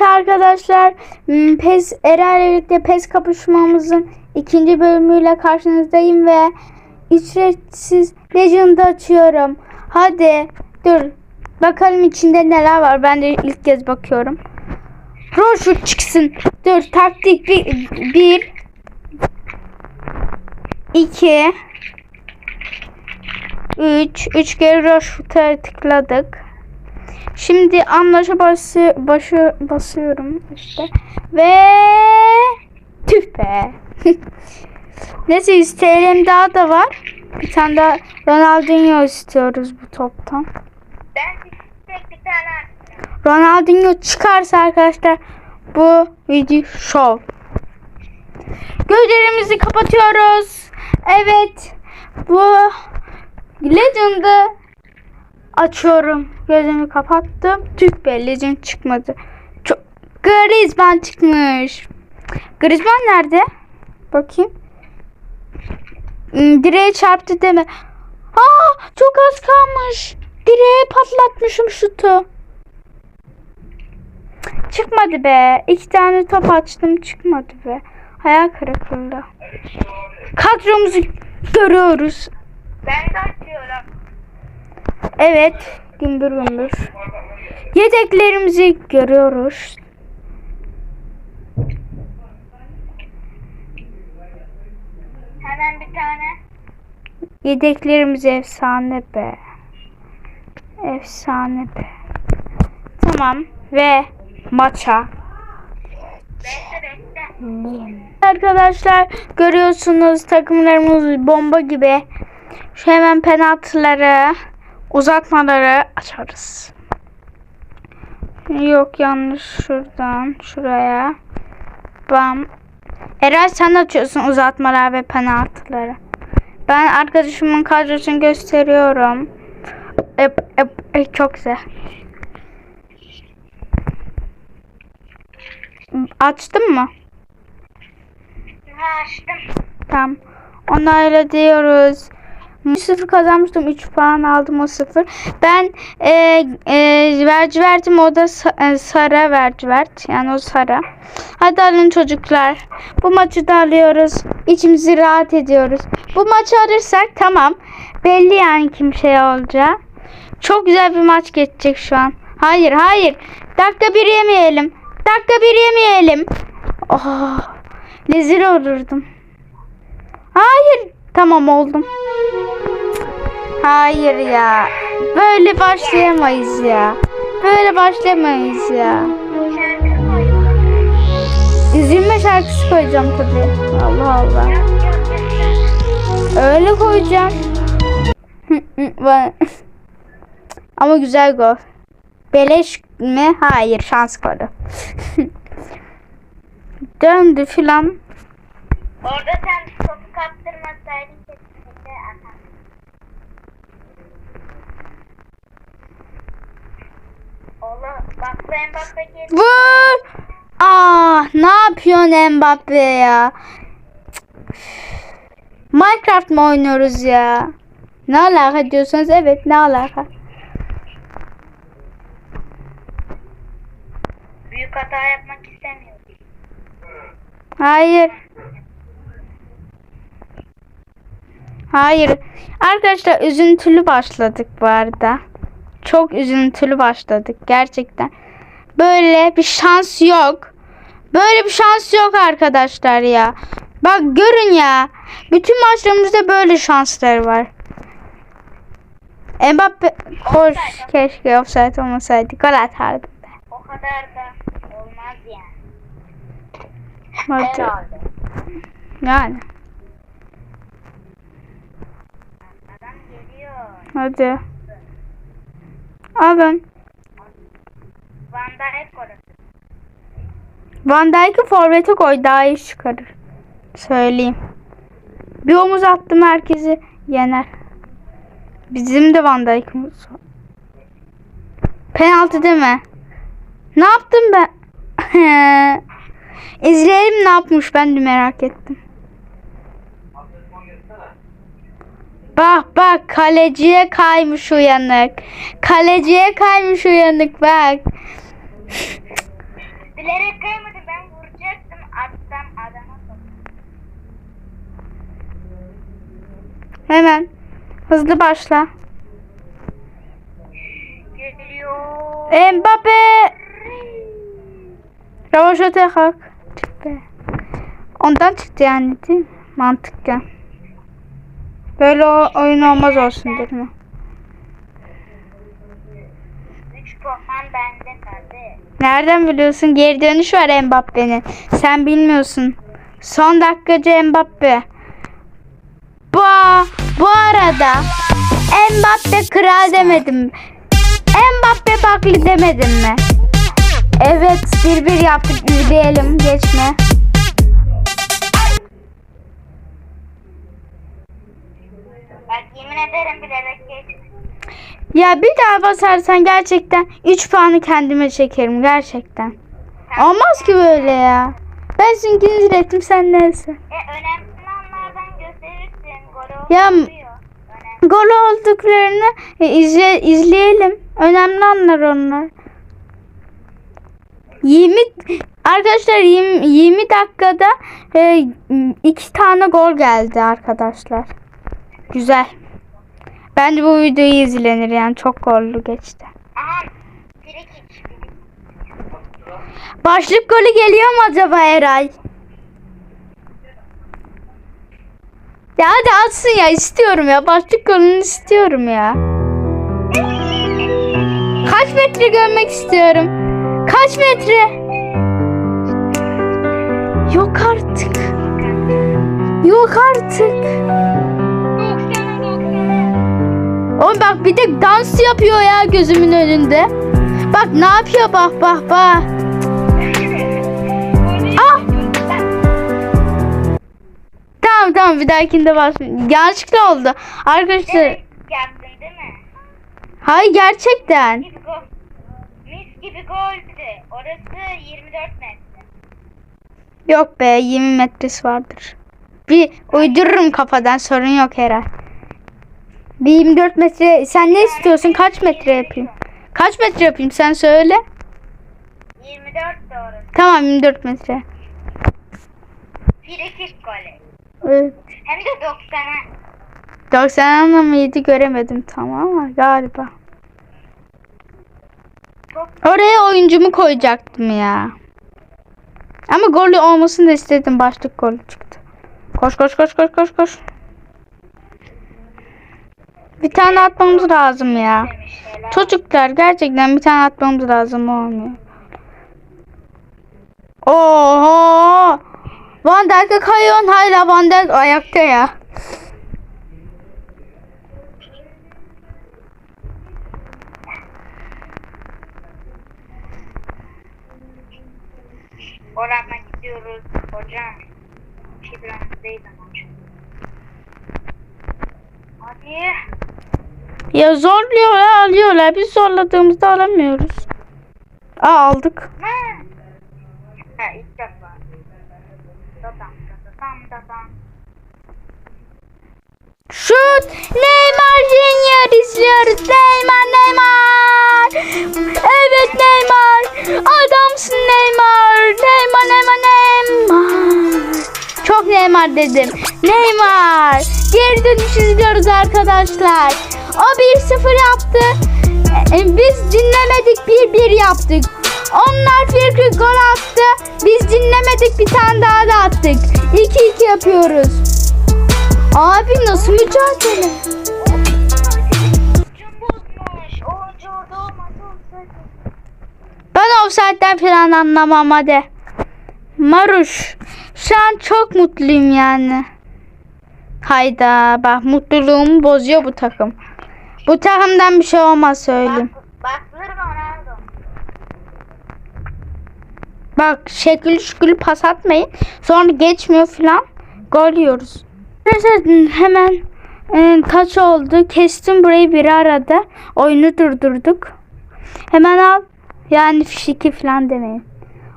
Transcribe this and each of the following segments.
Evet arkadaşlar hmm, PES Eray'la birlikte PES kapışmamızın ikinci bölümüyle karşınızdayım ve ücretsiz Legend'ı açıyorum. Hadi dur bakalım içinde neler var. Ben de ilk kez bakıyorum. Roşut çıksın. Dur taktik bir, bir iki üç üç kere Roşut'a tıkladık. Şimdi anlaşa bası, başı basıyorum işte. Ve tüh be. Neyse 100 TL'm daha da var. Bir tane daha Ronaldinho istiyoruz bu toptan. Ben tek bir tane attım. Ronaldinho çıkarsa arkadaşlar bu video show. Gözlerimizi kapatıyoruz. Evet. Bu Legend'ı açıyorum. Gözümü kapattım. Tüh be Legend çıkmadı. Çok Griezmann çıkmış. Griezmann nerede? Bakayım. Hmm, Direğe çarptı deme. Aa çok az kalmış. Direğe patlatmışım şutu. Çıkmadı be. İki tane top açtım çıkmadı be. Hayal kırıklığı. Kadromuzu görüyoruz. Ben de açıyorum. Evet. Gümbür gümbür. Yedeklerimizi görüyoruz. Hemen bir tane. Yedeklerimiz efsane be. Efsane be. Tamam. Ve maça. Arkadaşlar görüyorsunuz takımlarımız bomba gibi. Şu hemen penaltıları, uzatmaları açarız. Yok yanlış şuradan şuraya. Bam. Eray sen açıyorsun uzatmalar ve penaltıları. Ben arkadaşımın kadrosunu gösteriyorum. Ep, ep, ep, çok güzel. Açtın mı? Açtım. Tamam. Onlarla diyoruz. 0 kazanmıştım. 3 puan aldım o 0. Ben e, e, verci verdim. O da sa- e, Sara verci vert. Yani o Sara. Hadi alın çocuklar. Bu maçı da alıyoruz. İçimizi rahat ediyoruz. Bu maçı alırsak tamam. Belli yani kim şey olacağı. Çok güzel bir maç geçecek şu an. Hayır hayır. Dakika bir yemeyelim. Dakika bir yemeyelim. Oh, lezir olurdum. Hayır. Tamam oldum. Hayır ya. Böyle başlayamayız ya. Böyle başlayamayız ya. Üzülme şarkısı koyacağım tabii. Allah Allah. Öyle koyacağım. Ama güzel gol. Beleş mi? Hayır şans golü. Döndü filan. Orada sen topu kaptırmasaydın kesinlikle atardın. Oğlum bak bu Mbappe geri. Vur! Aa, ne yapıyorsun Mbappe ya? Minecraft mı oynuyoruz ya? Ne alaka diyorsanız evet ne alaka? Büyük hata yapmak istemiyorum. Hayır. Hayır. Arkadaşlar üzüntülü başladık bu arada. Çok üzüntülü başladık gerçekten. Böyle bir şans yok. Böyle bir şans yok arkadaşlar ya. Bak görün ya. Bütün maçlarımızda böyle şanslar var. Mbappe koş keşke offside olmasaydı gol atardım be. O kadar da olmaz yani. Herhalde. Yani Adam geliyor. Hadi. Alın. Van Dijk orası. Van Dijk'ı forvete koy daha iyi çıkarır. Söyleyeyim. Bir omuz attım herkesi yener. Bizim de Van Dijk'ımız var. Penaltı deme. Ne yaptım ben? İzleyelim ne yapmış ben de merak ettim. Bak bak kaleciye kaymış uyanık. Kaleciye kaymış uyanık bak. Bilerek kaymadım ben vuracaktım atsam adama Hemen. Hızlı başla. Geliyor. Mbappe. Ravajote hak. Ondan çıktı yani değil mi? Mantıklı. Böyle oyun olmaz olsun değil mi? 3 puan bende kaldı. Nereden biliyorsun? Geri dönüş var Mbappe'nin. Sen bilmiyorsun. Son dakikacı Mbappe. Bu, bu arada Mbappe kral demedim. Mbappe baklı demedim mi? Evet bir bir yaptık izleyelim geçme. Yemin ederim bilerek geçme. Ya bir daha basarsan gerçekten 3 puanı kendime çekerim gerçekten. Olmaz ki böyle ya. Ben sizinkini ettim sen neyse. E önemli anlardan gösterirsin. Gol Ya-. Gol olduklarını e, izle, izleyelim. Önemli anlar onlar. 20 arkadaşlar 20, 20 dakikada e, iki tane gol geldi arkadaşlar. Güzel. Bence bu videoyu izlenir yani çok gollü geçti. Aha. Başlık golü geliyor mu acaba Eray? Ya hadi atsın ya istiyorum ya. Başlık golünü istiyorum ya. Kaç metre görmek istiyorum. Kaç metre? Yok artık. Yok artık. Oğlum bak bir de dans yapıyor ya gözümün önünde. Bak ne yapıyor bak bak bak. Ah! Tamam tamam bir dahakinde basmayayım. Yanlışlıkla oldu. Arkadaşlar Yaptın değil mi? hayır gerçekten. Gibi gol. Mis gibi goldü. Orası 24 metre. Yok be 20 metresi vardır. Bir uydururum kafadan sorun yok herhalde. Bir 24 metre sen ne istiyorsun kaç metre yapayım? Kaç metre yapayım sen söyle. 24 doğru. Tamam 24 metre. Frikik golü. Evet. Hem de 90'a. 90 mıydı göremedim tamam ama galiba. Oraya oyuncumu koyacaktım ya. Ama golü olmasını da istedim. Başlık golü çıktı. Koş koş koş koş koş koş. Bir tane atmamız lazım ya. Çocuklar gerçekten bir tane atmamız lazım olmuyor. Oho! Van Dijk'e kayıyorsun hala Van Dijk ayakta ya. Gol atmak istiyoruz hocam. Şifremizdeyiz ama hocam. Hadi. Ya zorluyorlar alıyorlar. Biz zorladığımızda alamıyoruz. Aa aldık. Ha. Ha ilk defa. Şut! Neymar Junior izliyoruz. Neymar Neymar. Evet Neymar. Adamsın Neymar. Neymar Neymar Neymar. Çok Neymar dedim. Neymar. Geri dönüş izliyoruz arkadaşlar. O 1-0 yaptı. E, Biz dinlemedik 1-1 yaptık. Onlar bir gol attı. Biz dinlemedik bir tane daha da attık. 2-2 yapıyoruz. Abi nasıl mücadele? Ben offside'den falan anlamam hadi. Maruş. Şu an çok mutluyum yani. Hayda bak mutluluğumu bozuyor bu takım. Bu takımdan bir şey olmaz söyleyeyim. Bak. Bak şekil şükür pas atmayın. Sonra geçmiyor falan. Gol yiyoruz. Hemen e, kaç oldu? Kestim burayı bir arada. Oyunu durdurduk. Hemen al. Yani fişiki falan demeyin.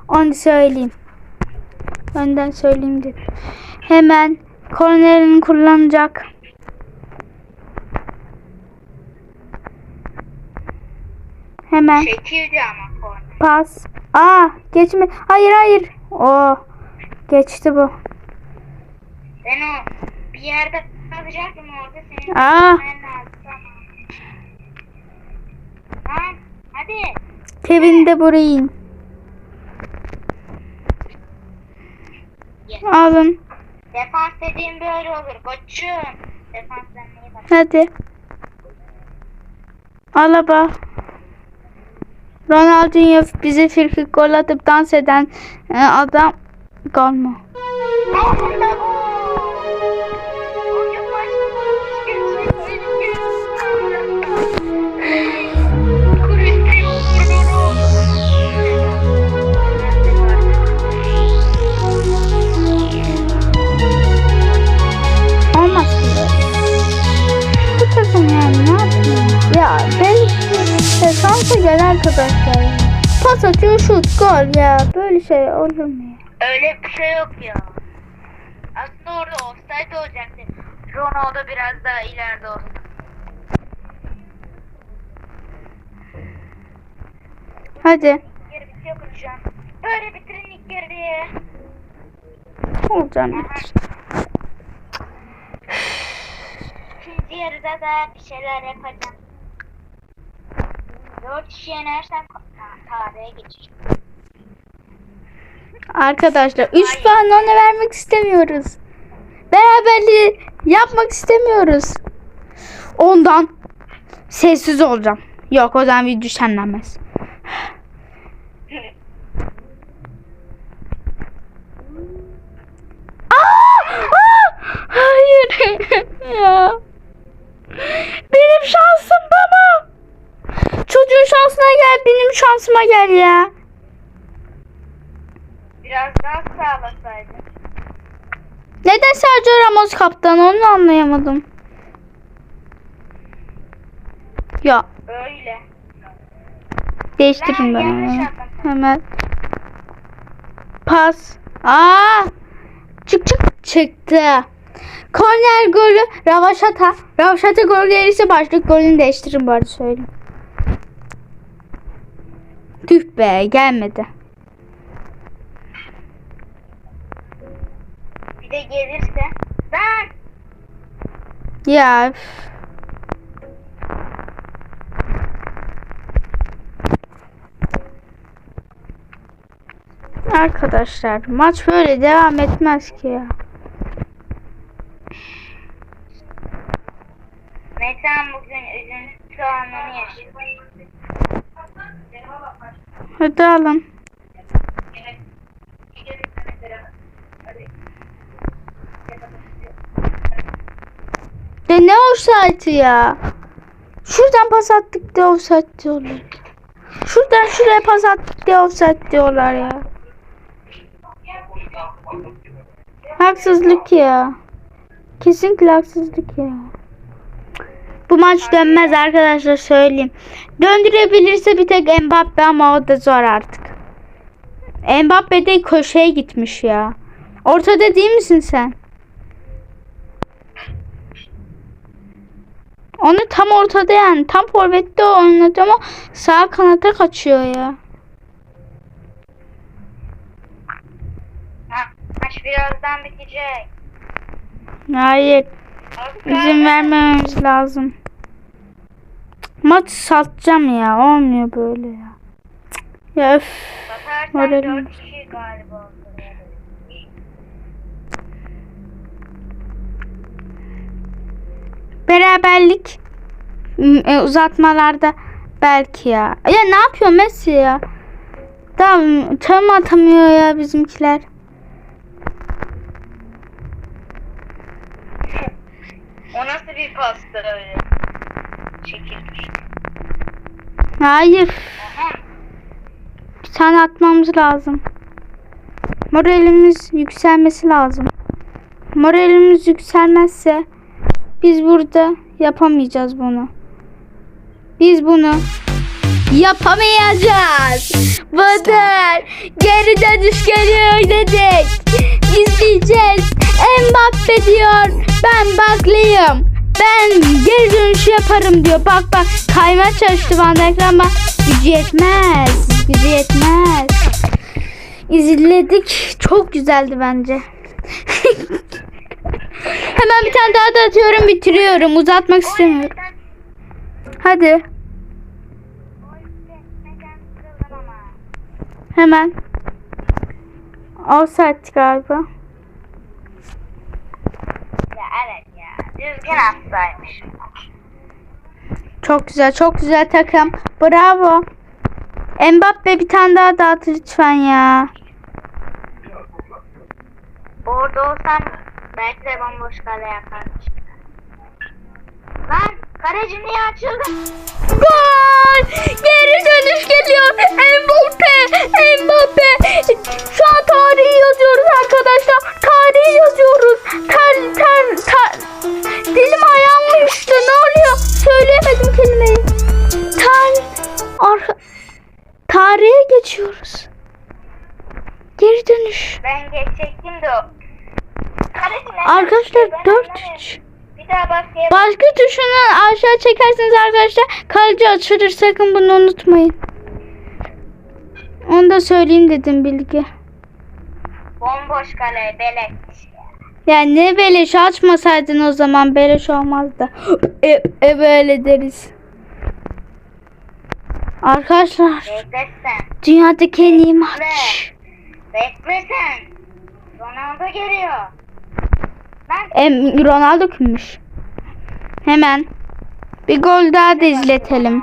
Onu söyleyeyim. Önden söyleyeyim dedim. Hemen kornerini kullanacak. Hemen Çekildi ama korner. pas. Aa geçme. Hayır hayır. O geçti bu. Ben o bir yerde alacaktım orada senin. Aa. Lan hadi. Kevin De. Yes. Alın. Defans dediğim böyle olur koçum. Defanstan iyi bak. Hadi. Alaba. Ronaldinho bize frikik gol atıp dans eden e, adam gol mu? Gol ya. Böyle şey olur mu ya? Öyle bir şey yok ya. Aslında orada offside olacaktı. Ronaldo biraz daha ileride olsun. Hadi. Geri bitiyor kuracağım. Böyle bitirin ilk yarıyı. Olacağım. Aha. İkinci yarıda da bir şeyler yapacağım. Dört kişi yenersem ta- tarihe geçeceğim. Arkadaşlar 3 puan ona vermek istemiyoruz. Beraberliği yapmak istemiyoruz. Ondan sessiz olacağım. Yok o zaman video şenlenmez. Hayır. ya. Benim şansım baba. Çocuğun şansına gel, benim şansıma gel ya. Biraz daha sağlasaydın. Neden Sergio Ramos kaptan onu anlayamadım. Ya Öyle. değiştirin Ben onu. Hemen. Pas. Aa! Çık çık çıktı. Korner golü Ravaşata. Ravaşata gol gelirse başlık golünü değiştirin bari söyleyeyim. Tüh be gelmedi. Bir de gelirse. Ben. Ya üf. Arkadaşlar maç böyle devam etmez ki ya. Metan bugün üzüntü anını yaşıyor. Hadi alın. De ne offside ya? Şuradan pas attık de offside diyorlar. Şuradan şuraya pas attık de offside diyorlar ya. Haksızlık ya. Kesinlikle haksızlık ya. Bu maç dönmez arkadaşlar söyleyeyim. Döndürebilirse bir tek Mbappe ama o da zor artık. Mbappe de köşeye gitmiş ya. Ortada değil misin sen? Onu tam ortada yani. Tam forvette oynadı ama sağ kanata kaçıyor ya. Ha, maç birazdan bitecek. Hayır. İzin vermememiz lazım. Maç satacağım ya. Olmuyor böyle ya. Ya öf. Moralim 4 kişi galiba Beraberlik e, uzatmalarda belki ya. Ya ne yapıyor Messi ya? Tamam tam atamıyor ya bizimkiler. O nasıl bir pastı öyle? Çekilmiş. Hayır. Aha. Bir tane atmamız lazım. Moralimiz yükselmesi lazım. Moralimiz yükselmezse biz burada yapamayacağız bunu. Biz bunu yapamayacağız. Budur. Geri dönüş geliyor dedik. İzleyeceğiz. Mbappe diyor. Ben baklıyım. Ben geri dönüş yaparım diyor. Bak bak kayma çalıştı bana ekran ama gücü yetmez. Gücü yetmez. İzledik. Çok güzeldi bence. Hemen bir tane daha da atıyorum bitiriyorum. Uzatmak istemiyorum. Hadi. Hemen. Offside galiba. Ya evet ya. Düzgün atsaymış. Çok güzel, çok güzel takım. Bravo. Mbappe bir tane daha dağıt lütfen ya. Orada olsam belki de bomboş kale yaparmış. Lan kaleci niye açıldı? Gol! Geri dönüş geliyor. Mbappe! Mbappe! Şu an tarihi yazıyoruz arkadaşlar. Tarihi yazıyoruz. Ter, ter, ter. Dilim ayağım uyuştu. Ne oluyor? Söyleyemedim kelimeyi. Tar... Arka... Tarihe geçiyoruz. Geri dönüş. Ben geçecektim de o. Arkadaşlar açıldı? Ben 4 anlamıyorum. 3. Bir daha baskıya Başka tuşunu aşağı çekerseniz arkadaşlar kaleci açılır sakın bunu unutmayın. Onu da söyleyeyim dedim bilgi. bomboş kale beleş. Yani ne beleş açmasaydın o zaman beleş olmazdı. E, e böyle deriz. Arkadaşlar Beklesen. dünyadaki en iyi maç. Beklesen. Ronaldo geliyor. Lan Em, Ronaldo kimmiş? Hemen bir gol daha da izletelim.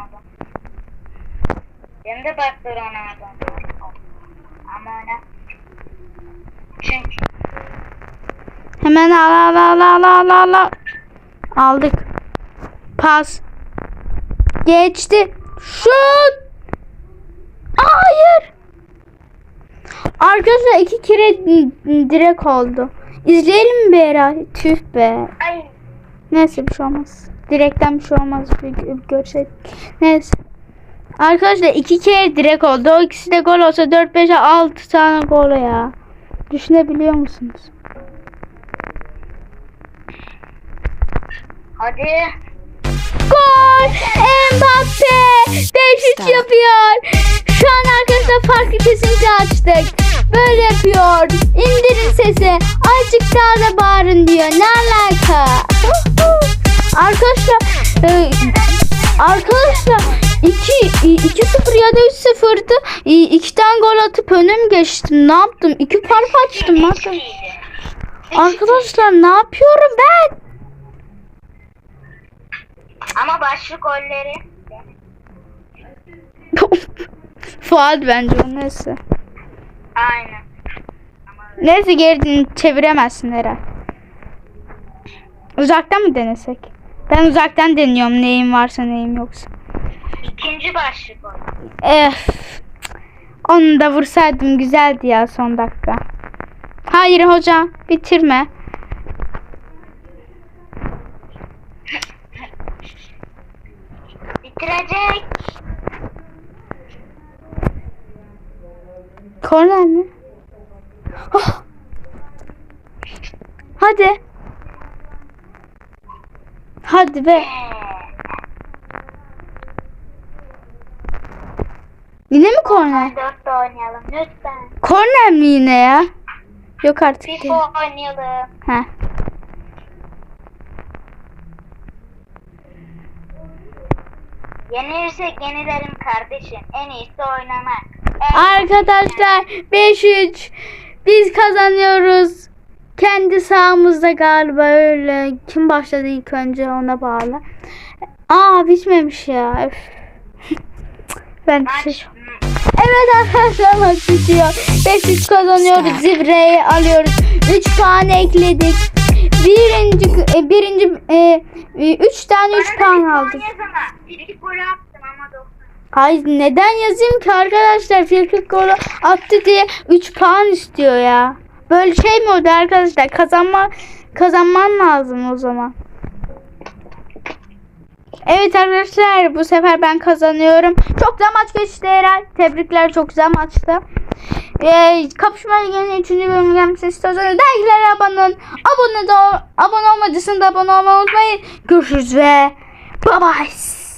Şimdi baktı Ronaldo. Ama ona. Çünkü Hemen al al al al al al al. Aldık. Pas. Geçti. Şut. Hayır. Arkadaşlar iki kere di- direk oldu. İzleyelim mi Bera? Tüh be. ay Neyse bir şey olmaz. Direkten bir şey olmaz. Bir gö- görseydik. Neyse. Arkadaşlar iki kere direk oldu. O ikisi de gol olsa 4 5 6 tane gol ya. Düşünebiliyor musunuz? hadi. Gol! Mbappe! 5-3 yapıyor. Arkadaşlar kesinlikle açtık. Böyle yapıyor. İndirin sesi. Azıcık daha da bağırın diyor. Ne alaka? arkadaşlar e, arkadaşlar 2 2 0 ya da 3 0'dı. 2 tane gol atıp öne mi geçtim? Ne yaptım? 2 fark açtım. Bakın. Arkadaşlar ne yapıyorum ben? Ama başlık golleri. Fuat bence o neyse. Aynen. Neyse geri çeviremezsin herhalde. Uzaktan mı denesek? Ben uzaktan deniyorum neyim varsa neyim yoksa. İkinci başlık gol. Eh. Onu da vursaydım güzeldi ya son dakika. Hayır hocam bitirme. Bitirecek. Korner mi? Oh. Hadi. Hadi be. Yine mi korner? Dörtte oynayalım lütfen. Korner mi yine ya? Yok artık değil. FIFA oynayalım. Heh. Yenilirsek yenilerim kardeşim. En iyisi oynamak. Arkadaşlar 5-3 biz kazanıyoruz. Kendi sahamızda galiba öyle. Kim başladı ilk önce ona bağlı. Aa bitmemiş ya. Öf. ben de şey... Evet arkadaşlar maç bitiyor. 5-3 kazanıyoruz. Zivreyi alıyoruz. 3 puan ekledik. Birinci, e, birinci, 3 tane 3 puan aldık. Bir iki gol attım ama 90. Hayır neden yazayım ki arkadaşlar? Firkik golü attı diye 3 puan istiyor ya. Böyle şey mi oldu arkadaşlar? Kazanma kazanman lazım o zaman. Evet arkadaşlar bu sefer ben kazanıyorum. Çok güzel maç geçti herhalde. Tebrikler çok güzel maçtı. Ee, kapışma liginin 3. bölümü gelmesi istiyorsanız dergilere abone olun. Abone, de, abone olmadıysanız da abone olmayı unutmayın. Görüşürüz ve bye bye.